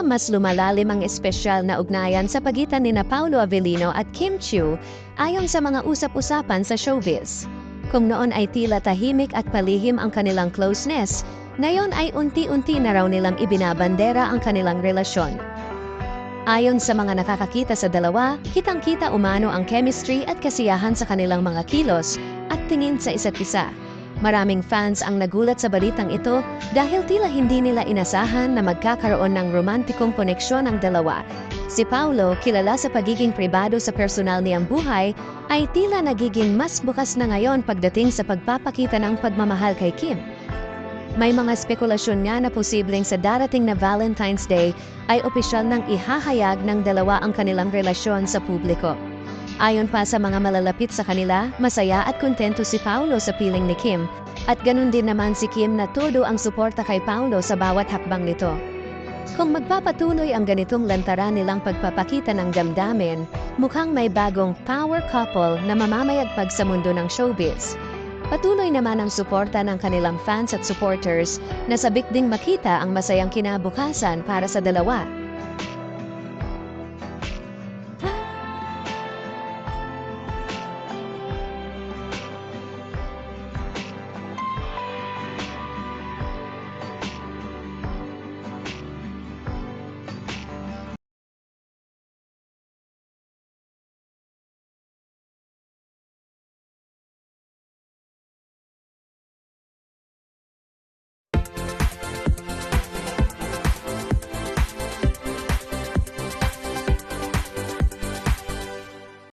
mas lumalalim ang espesyal na ugnayan sa pagitan ni na Paulo Avellino at Kim Chiu ayon sa mga usap-usapan sa showbiz. Kung noon ay tila tahimik at palihim ang kanilang closeness, ngayon ay unti-unti na raw nilang ibinabandera ang kanilang relasyon. Ayon sa mga nakakakita sa dalawa, kitang-kita umano ang chemistry at kasiyahan sa kanilang mga kilos at tingin sa isa't isa. Maraming fans ang nagulat sa balitang ito dahil tila hindi nila inasahan na magkakaroon ng romantikong koneksyon ang dalawa. Si Paulo, kilala sa pagiging pribado sa personal niyang buhay, ay tila nagiging mas bukas na ngayon pagdating sa pagpapakita ng pagmamahal kay Kim. May mga spekulasyon nga na posibleng sa darating na Valentine's Day ay opisyal nang ihahayag ng dalawa ang kanilang relasyon sa publiko. Ayon pa sa mga malalapit sa kanila, masaya at kontento si Paulo sa piling ni Kim, at ganun din naman si Kim na todo ang suporta kay Paulo sa bawat hakbang nito. Kung magpapatuloy ang ganitong lantaran nilang pagpapakita ng damdamin, mukhang may bagong power couple na mamamayagpag sa mundo ng showbiz. Patuloy naman ang suporta ng kanilang fans at supporters na sabik ding makita ang masayang kinabukasan para sa dalawa.